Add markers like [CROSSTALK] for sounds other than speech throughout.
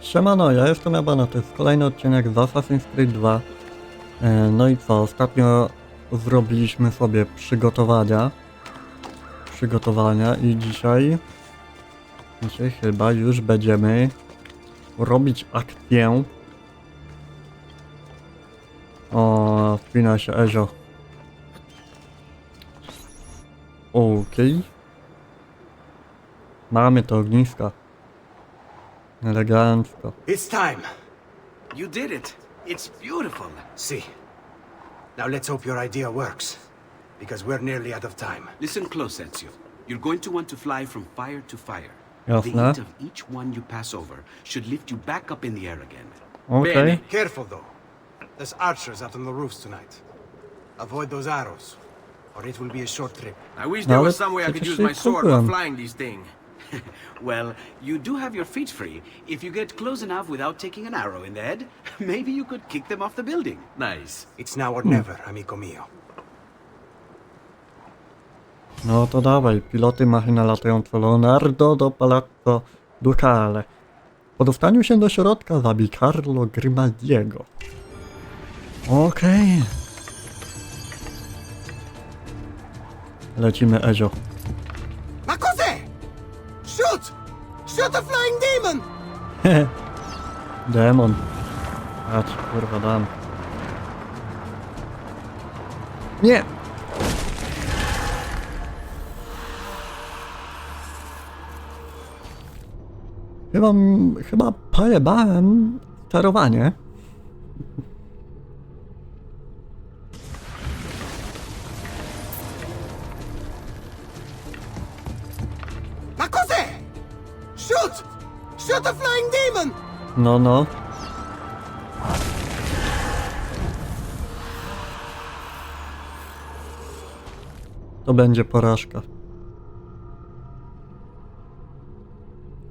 Siemano, ja jestem Ebana, to jest kolejny odcinek z Assassin's Creed 2. E, No i co, ostatnio zrobiliśmy sobie przygotowania. Przygotowania i dzisiaj... Dzisiaj chyba już będziemy robić akcję. O, wpina się Ezio. Okej. Mamy to ogniska. Elegancko. It's time. You did it. It's beautiful. See. Now let's hope your idea works. Because we're nearly out of time. Listen close, Ezio. You're going to want to fly from fire to fire. Jasne. The heat of each one you pass over should lift you back up in the air again. Okay. Bene. Careful though. There's archers out on the roofs tonight. Avoid those arrows, or it will be a short trip. I wish there was some way I could use my jej sword while kupiłem. flying this thing. [LAUGHS] Well, you do have your feet free. If you get close enough without taking an arrow in the head, [LAUGHS] maybe you could kick them off the building. Nice. It's now or never, amico mio. No to dawaj, piloty machina latające Leonardo do Palazzo Ducale. Po dostaniu się do środka zabij Carlo Grimaldiego. Okej. Lecimy Ezio. Shoot! Shoot a flying demon! [LAUGHS] Demon. Patrz, kurwa dam. Nie! Chyba, chyba pojebałem sterowanie. No, no. To będzie porażka.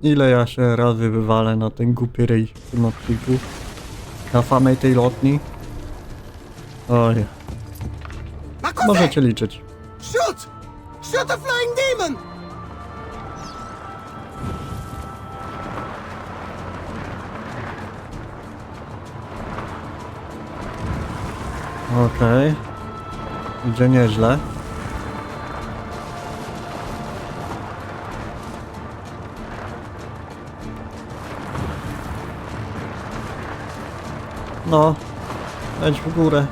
Ile ja się razy wywalę na ten głupi ryj w tym odcinku? Na samej tej lotni? Oj, możecie liczyć. Shoot! Shoot a flying demon! Okej. Idzie nieźle. No, leć w górę.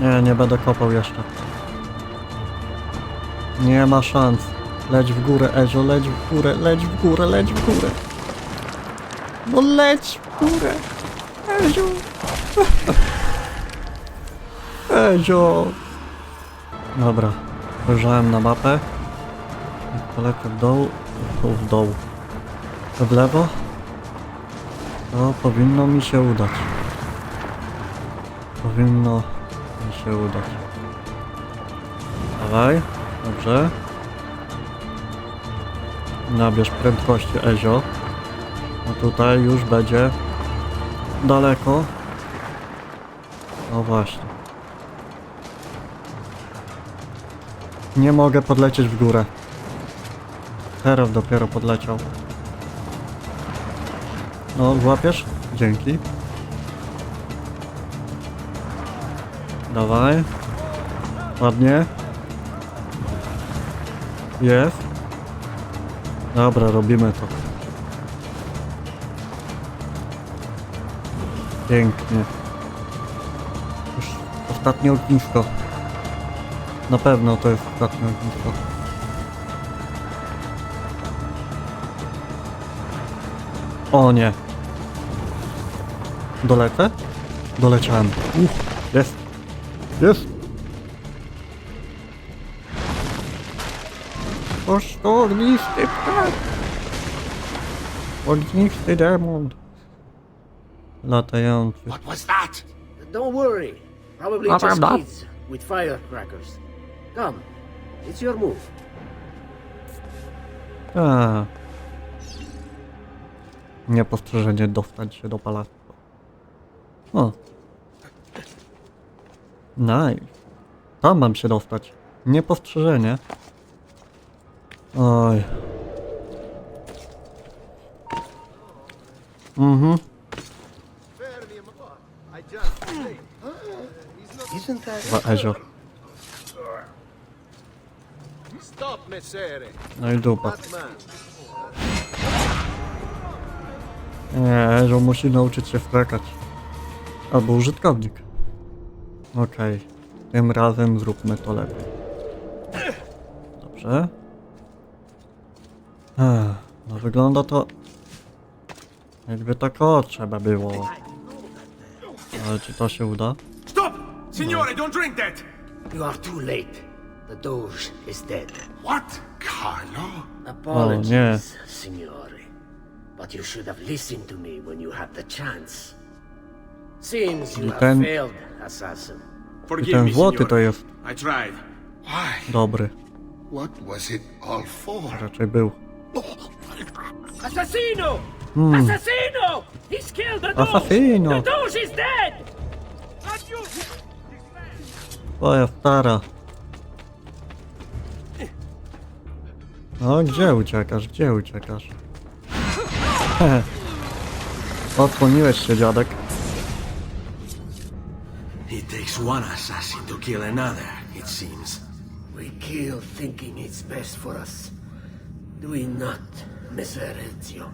Nie, nie będę kopał jeszcze. Nie ma szans. Leć w górę, Ezio, leć w górę, leć w górę, leć w górę. No leć w górę. Ezio. Ezio. Dobra, spojrzałem na mapę. Polecę w dół, w dół. W lewo. To powinno mi się udać. Powinno mi się udać. Dawaj, dobrze. Nabierz prędkości Ezio. A tutaj już będzie daleko. No właśnie. Nie mogę podlecieć w górę. Teraz dopiero podleciał. No, złapiesz? Dzięki. Dawaj. Ładnie. Jest. Dobra, robimy to. Pięknie. Już ostatnie ognisko. Na pewno to jest ostatnie ognisko. O nie. Dolecę? Doleciałem. Uff, jest. Jest. Oż to ognisty ptak. Ognisty demon. Latający. What was that? Don't worry. Probably Not just bad. kids with firecrackers. Come, it's your move. A. Niepostrzeżenie dostać się do pałacu. O. Nice. Tam mam się dostać. Niepostrzeżenie. Oj. Mhm. Isn't that Chyba Ezio. Stop, Messere! No i dupa. Batman! Nie, Ezio musi nauczyć się skakać. Albo użytkownik. Okej. Tym razem zróbmy to lepiej. Dobrze. Ech, no wygląda to... Jakby tak o trzeba było. Ale czy to się uda? Stop! Signore, don't drink that! You are too late. The Doge is dead. What? Carlo? Apologies, signore. But you should have listened to me when you had the chance. Since you I have ten- failed, assassin. I Forgive ten me, złoty signore. to jest I tried. Why? dobry. What was it all for? Raczej był. Oh. Assassino! Hmm. Assassino! He's killed the Doge! Assassino! The Doge is dead! Twoja stara. No, gdzie uciekasz? Gdzie uciekasz? Hehe. Odsłoniłeś się, dziadek. It takes one assassin to kill another, it seems. We kill thinking it's best for us. Do we not, Messer Ezio?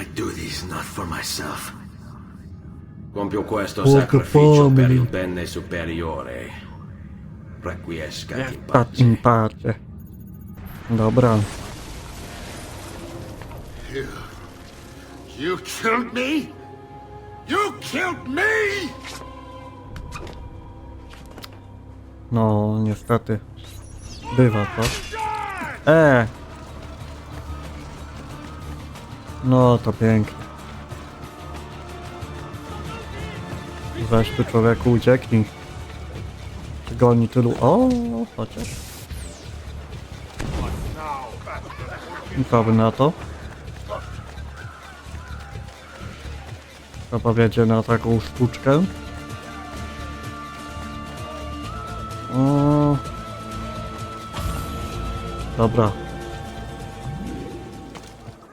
I do this not for myself. Compio questo the sacrificio per family. il bene superiore. Requiescat in pace. in pace. Dobra. You killed me? You killed me? No, niestety. Bywa to. E! No, to pięknie. Weź tu człowieku, ucieknij. Czego oni tylu... O, chociaż. By na to? Co powiecie na taką sztuczkę? O. Dobra.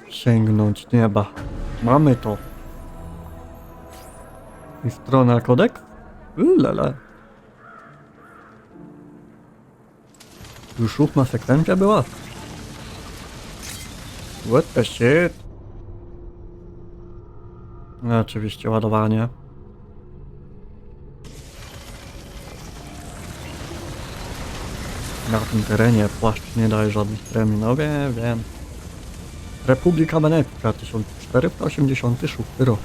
Sięgnąć nieba. Mamy to. I strona kodek? Ulala. Już ósma sekwencja była? What the shit? No, oczywiście ładowanie. Na tym terenie płaszcz nie daje żadnych premii, no wiem, wiem. Republika Wenecja, 1486 rok.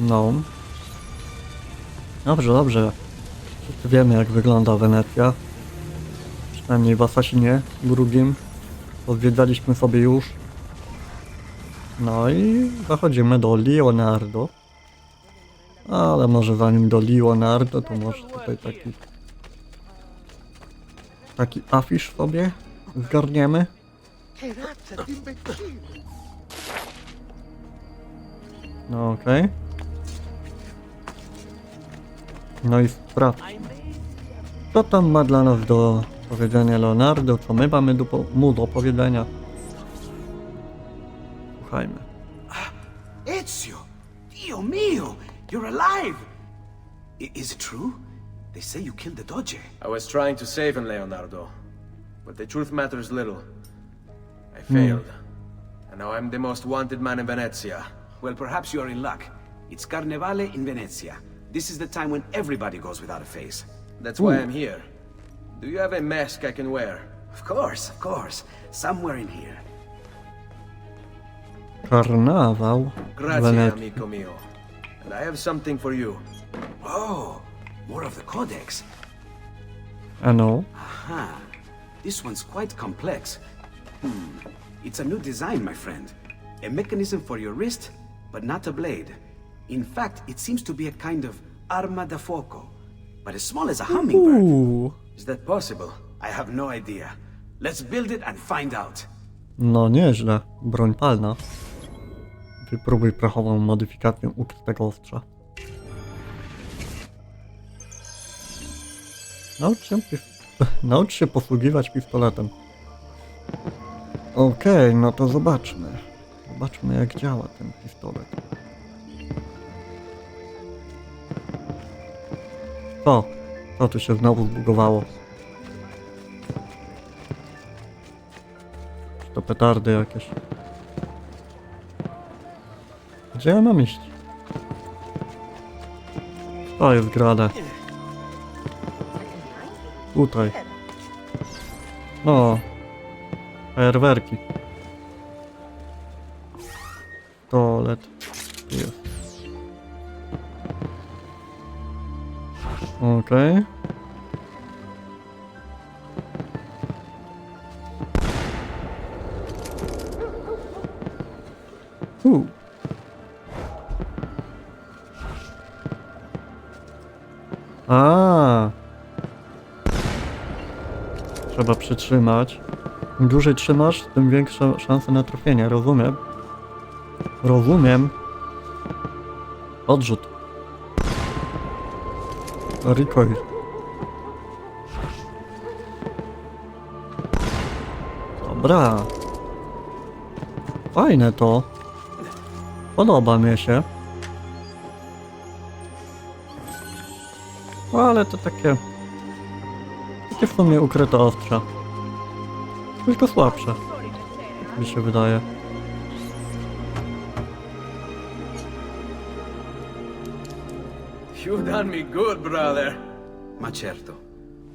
No. Dobrze, dobrze. Wszyscy wiemy jak wygląda Wenecja. Przynajmniej w Assassinie drugim. Odwiedzaliśmy sobie już. No i zachodzimy do Leonardo. Ale może zanim do Leonardo, to może tutaj taki... Taki afisz sobie zgarniemy. No okej. No i sprawdźmy. Co tam ma dla nas do powiedzenia Leonardo? Co my mamy do, po- mu do powiedzenia? Słuchajmy. Ah, Ezio! Dio mio! You're alive! I- is it true? They say you killed the Doge. I was trying to save him, Leonardo. But the truth matters little. I failed. And now I'm the most wanted man in Venezia. Well, perhaps you are in luck. It's Carnevale in Venezia. This is the time when everybody goes without a face. That's why I'm here. Do you have a mask I can wear? Of course, of course. Somewhere in here. Karnawał w Grazie, amico mio. And I have something for you. Oh, more of the Codex. Ano. Aha. This one's quite complex. Hmm. It's a new design, my friend. A mechanism for your wrist, but not a blade. In fact, it seems to be a kind of arma da fuoco, but as small as a hummingbird. Uuu. Is that possible? I have no idea. Let's build it and find out. No nieźle. Broń palna. Wypróbuj prochową modyfikację ukrytego ostrza. Naucz się, [LAUGHS] naucz się posługiwać pistoletem. Okej, no to zobaczmy. Zobaczmy jak działa ten pistolet. Co? Co tu się znowu zbugowało? To petardy jakieś? Gdzie ja mam iść? To jest grane. Tutaj. No. Fajerwerki. Toalet. Okej. U. A. Trzeba przytrzymać. Im dłużej trzymasz, tym większa szansa na trafienie, rozumiem. Rozumiem. Odrzut. Recoil. Dobra. Fajne to. Podoba mi się. No, Ale to takie... Takie w sumie ukryte ostrza. Tylko słabsze. Mi się wydaje. Done me good, brother. Ma certo.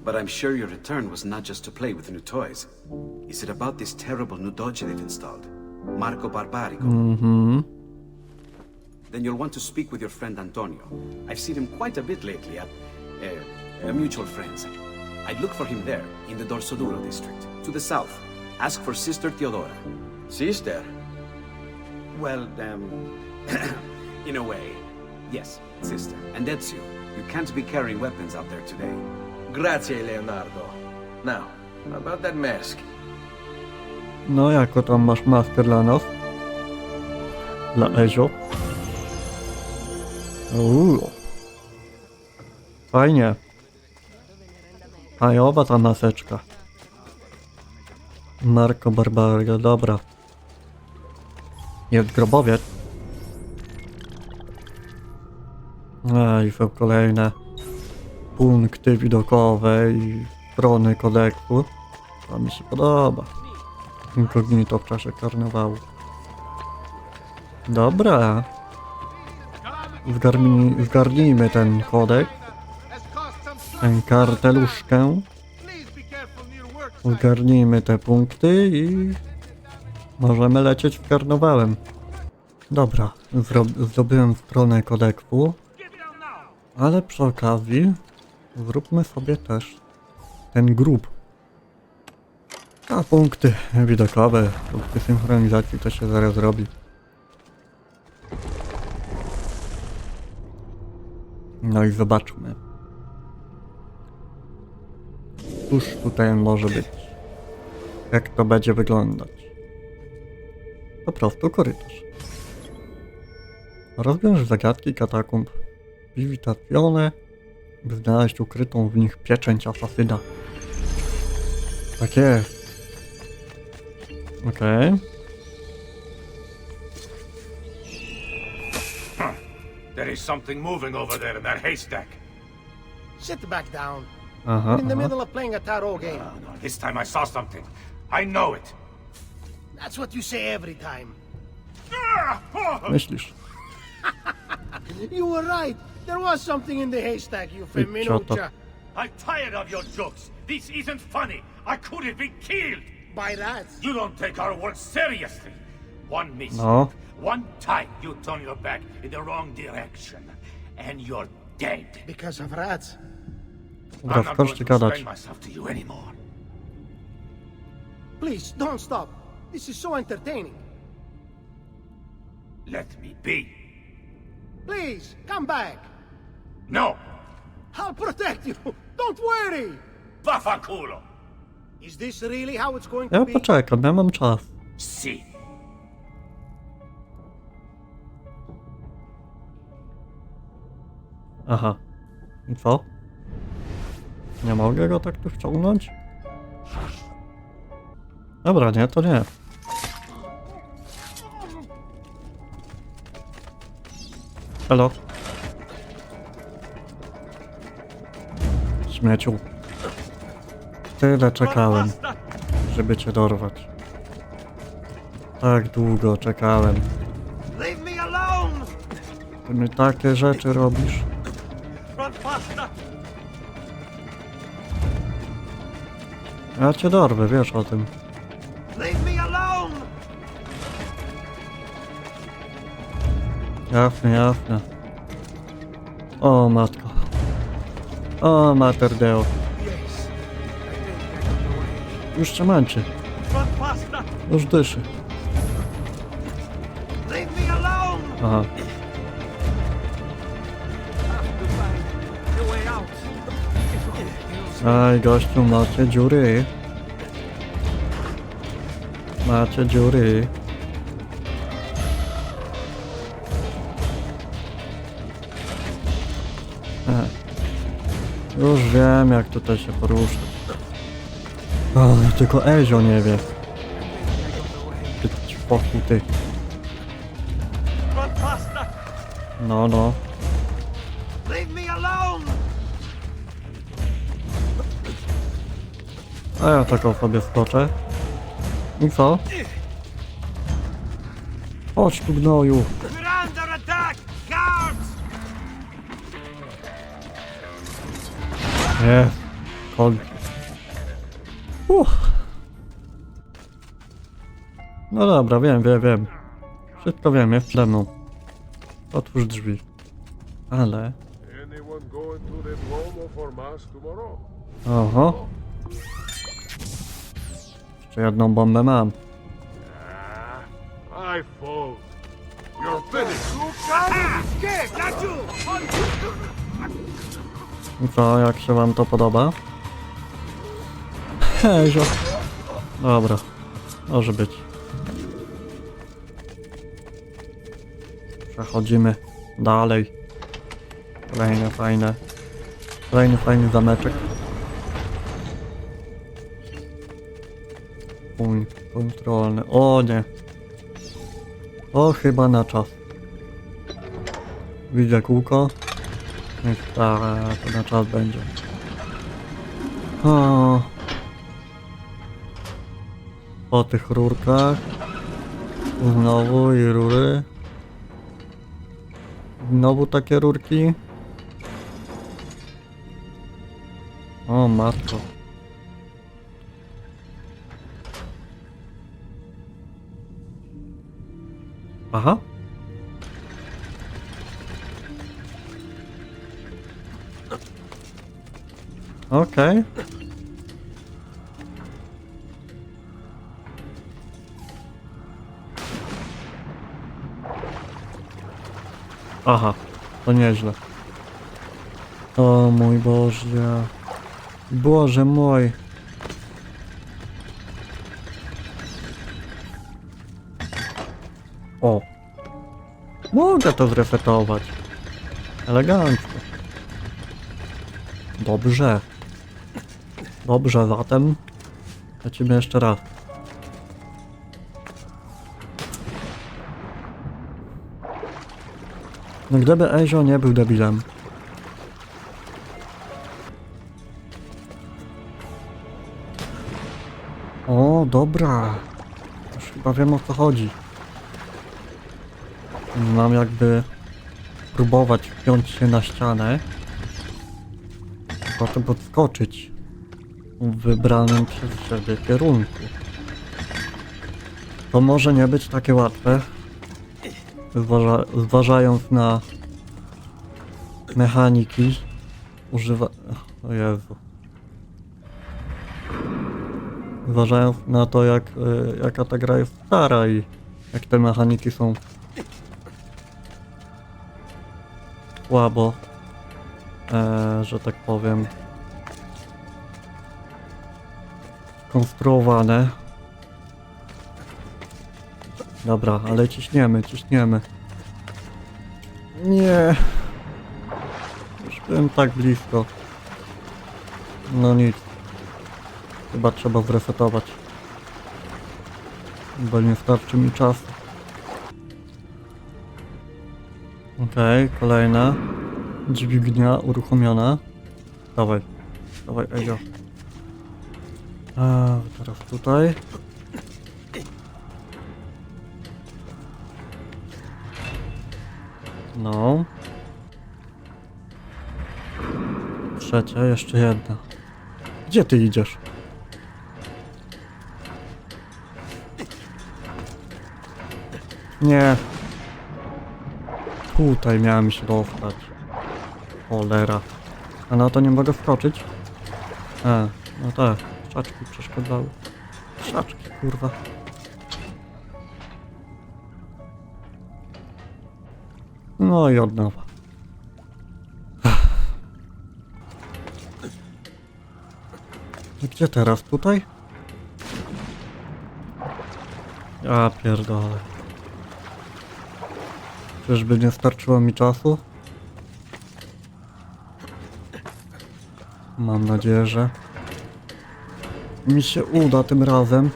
But I'm sure your return was not just to play with new toys. Is it about this terrible new dodge they've installed? Marco Barbarigo? Mhm. Then you'll want to speak with your friend Antonio. I've seen him quite a bit lately at uh, a mutual friend's. I'd look for him there, in the Dorsoduro district. To the south. Ask for Sister Theodora. Sister. Well, um, [COUGHS] in a way. Yes, sister. And Ezio, you can't be carrying weapons out there today. Grazie, Leonardo. Now, about that mask. No jako tam masz maskę dla nas? Dla Ezio? Uuu. Fajnie. Fajowa ta maseczka. Marco Barbaria, dobra. Jest grobowiec. A i są kolejne punkty widokowe i strony kodeksu. To mi się podoba. Inkognito w czasie karnawału. Dobra. Zgarnij, zgarnijmy ten kodek, tę karteluszkę. Zgarnijmy te punkty i możemy lecieć w karnawałem. Dobra, zdobyłem stronę kodeksu, ale przy okazji zróbmy sobie też ten grób. A punkty widokowe, punkty synchronizacji to się zaraz robi. No i zobaczmy. Cóż tutaj może być? Jak to będzie wyglądać? Po prostu korytarz. Rozwiąż zagadki katakumb. Vivitazione, by znaleźć ukrytą w nich pieczęć asasyna. Tak jest. Okej. There is something moving over there in that haystack. Sit back down. Aha, I'm in the aha. middle of playing a tarot game. Oh, no, this time I saw something. I know it. That's what you say every time. Ah! [LAUGHS] Myślisz. You were right. There was something in the haystack, you feminucha. I'm tired of your jokes. This isn't funny. I could have been killed. By that. You don't take our work seriously. One mistake, No. one time you turn your back in the wrong direction, and you're dead. Because of rats. Dobra, I'm not going skończcie to gadać. explain myself to you anymore. Please, don't stop. This is so entertaining. Let me be. Please, come back. No! I'll protect you. Don't worry. Bafakulo! Is this really how it's going to Ja be? poczekam, ja mam czas. Si. Aha. I co? Nie mogę go tak tu wciągnąć? Dobra, nie, to nie. Halo? Śmieciu. Tyle czekałem, żeby cię dorwać. Tak długo czekałem. Ty mi takie rzeczy robisz. Ja cię dorwę, wiesz o tym. Jasne, jasne. O matko. O mater deo. Już faster! Już dyszy. Aha. Aj, gościu, macie dziury. Macie dziury. Już wiem, jak tutaj się poruszać. O, tylko Ezio nie wie. Ty faster! No, no. A ja taką sobie skoczę. I co? Chodź tu gnoju. Nie. Koń. Uff. No dobra, wiem, wiem, wiem. Wszystko wiem, jest przede mną. Otwórz drzwi. Ale... Oho. Jeszcze jedną bombę mam. I fold. You're finished. I co, jak się wam to podoba? Hezio. Dobra. Może być. Przechodzimy dalej. Kolejne fajne. Kolejny fajny zameczek. Punkt kontrolny. O nie. O chyba na czas. Widzę kółko. Tak, to na czas będzie. O. Po tych rurkach. Znowu i rury. Znowu takie rurki. O matko. Aha. Okej. Aha, to nieźle. O mój Boże. Boże mój. O. Mogę to zresetować. Elegancko. Dobrze. Dobrze, zatem lecimy jeszcze raz. No gdyby Ezio nie był debilem. O, dobra. Już chyba wiem o co chodzi. Mam jakby próbować wpiąć się na ścianę. Potem podskoczyć wybranym przez siebie kierunku. To może nie być takie łatwe, zważa zważając na mechaniki używa... O Jezu. Zważając na to, jak, y, jaka ta gra jest stara i jak te mechaniki są słabo, e, że tak powiem, skonstruowane. Dobra, ale ciśniemy, ciśniemy. Nie. Już byłem tak blisko. No nic. Chyba trzeba zresetować. Bo nie starczy mi czasu. Okej, kolejna. Dźwignia uruchomiona. Dawaj, dawaj, Ejio. A, teraz tutaj. No. Trzecia, jeszcze jedna. Gdzie ty idziesz? Nie. Tutaj miałem się dostać. Cholera. A na to nie mogę wskoczyć? A, no tak. Krzaczki przeszkadzały. Krzaczki, kurwa. No i od nowa. [SIGHS] Gdzie teraz? Tutaj? Ja pierdolę. Czyżby nie starczyło mi czasu? Mam nadzieję, że mi się uda tym razem.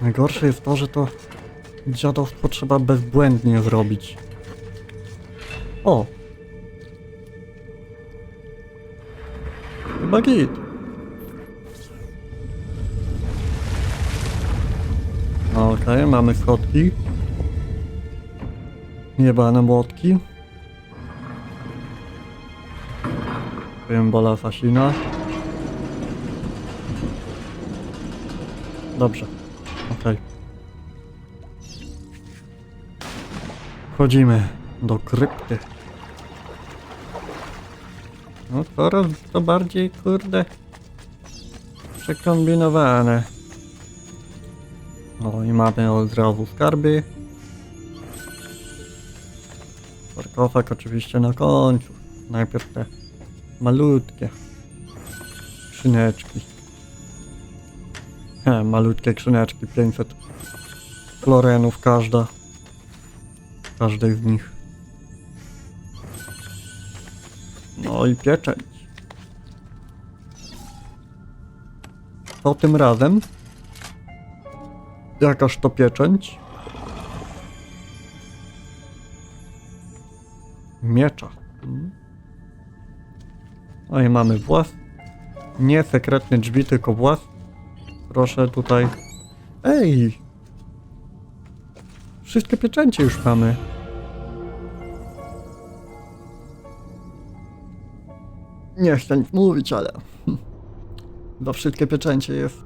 Najgorsze jest to, że to dziadostwo trzeba bezbłędnie zrobić. O! Chyba git. Okej, mamy schodki. Jebane młotki. Bola Fasina. Dobrze. Okej. Wchodzimy do krypty. No coraz to bardziej, kurde, przekombinowane. No i mamy od razu skarby. Sarkofag oczywiście na końcu. Najpierw te malutkie skrzyneczki. He, [LAUGHS] malutkie skrzyneczki, 500 florenów każda. Każdej z nich. No i pieczęć. Co tym razem? Jakaż to pieczęć? Miecza. Mm. No mamy włas. Nie sekretne drzwi, tylko włas. Proszę tutaj. Ej! Wszystkie pieczęcie już mamy. Nie chcę nic mówić, ale... [LAUGHS] Za wszystkie pieczęcie jest...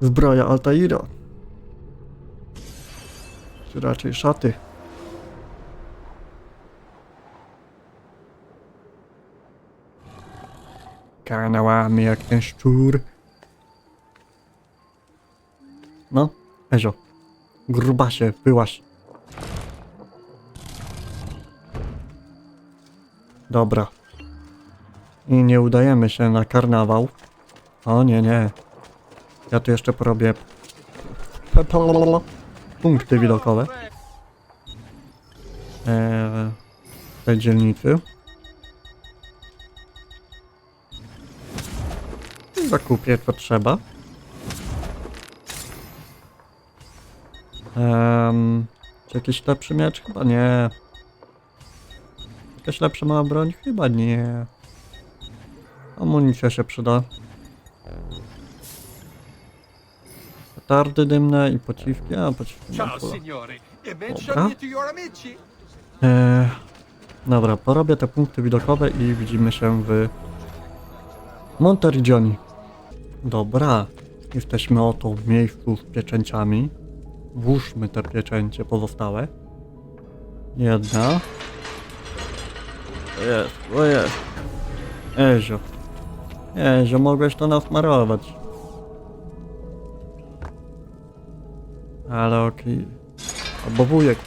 Zbroja Altaira. Czy raczej szaty. Kanałami jak ten szczur. No, Ezio. Grubasie, byłaś. Dobra. I nie udajemy się na karnawał. O nie, nie. Ja tu jeszcze porobię punkty widokowe. Eee, tej dzielnicy. Zakupię co trzeba. Um, czy jakiś lepszy miecz? Chyba nie. Jakaś lepsza mała broń? Chyba nie. Amunicja się przyda. Petardy dymne i pociski. A, pociski pula. Dobra. Eee, dobra, porobię te punkty widokowe i widzimy się w Monterigioni. Dobra, jesteśmy oto w miejscu z pieczęciami. Włóżmy te pieczęcie pozostałe. Jedna. To jest, to jest. Ezio. Ezio, mogłeś to nasmarować. Ale okej. Albo wujek.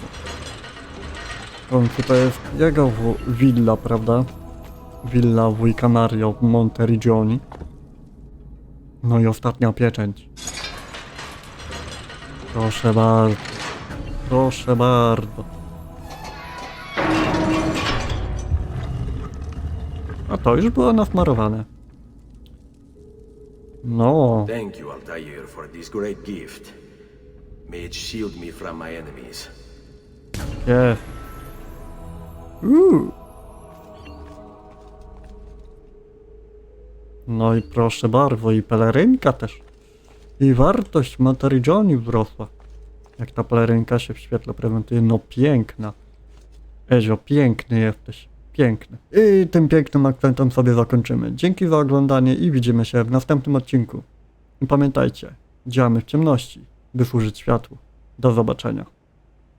Końcu to jest jego willa, prawda? Willa wujka Mario w Monterigioni. No i ostatnia pieczęć. Proszę bardzo. Proszę bardzo. A to już było nasmarowane. No, Thank you, Altair, for this great gift. May it shield me from my enemies. Jest. Uuu. No i proszę bardzo, i pelerynka też. I wartość materii Johnny wzrosła. Jak ta pelerynka się w świetle prezentuje, no piękna. Ezio, piękny jesteś. Piękny. I tym pięknym akcentem sobie zakończymy. Dzięki za oglądanie i widzimy się w następnym odcinku. I pamiętajcie, działamy w ciemności, by służyć światłu. Do zobaczenia.